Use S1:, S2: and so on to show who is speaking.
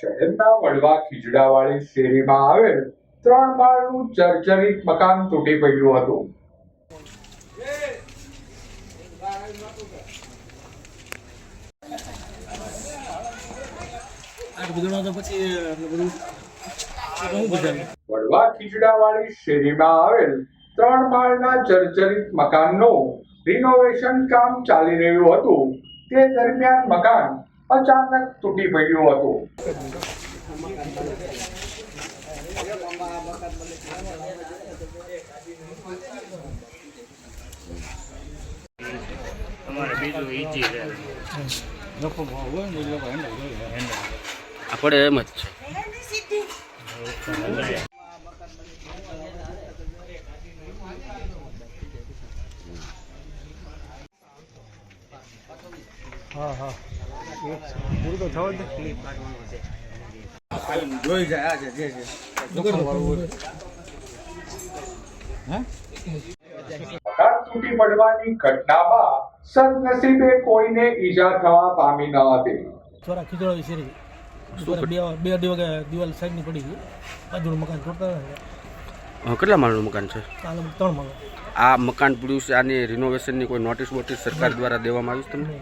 S1: શહેરના વડવા ખીજડાવાળી શેરીમાં આવેલ ત્રણ માળનું ચર્ચરિત મકાન તૂટી પડ્યું હતું. વડવા ખીજડાવાળી શેરીમાં આવેલ ત્રણ માળના જર્જરિત મકાનનું રિનોવેશન કામ ચાલી રહ્યું હતું. તે દરમિયાન મકાન અચાનક તૂટી પડ્યું હતું.
S2: અમારે બીજું ઈજી
S3: આપણે એમ જ છે.
S4: હા હા. પૂરું તો થવા દે.
S5: જોઈ જાય આજે જે છે.
S1: મકાન તૂટી પડવાની ઘટનામાં સદનસીબે કોઈને ઈજા થવા પામી ન હતી.
S4: થોડા ખીચડો શેરી. બે બે વાગે દિવાલ સાઈડની પડી ગઈ. બાજુનું મકાન તોડતા
S3: કેટલા માળનું મકાન છે?
S4: ત્રણ માળ
S3: આ મકાન પડ્યું છે આની રિનોવેશનની કોઈ નોટિસ બોટિસ સરકાર દ્વારા દેવામાં આવી છે તમને?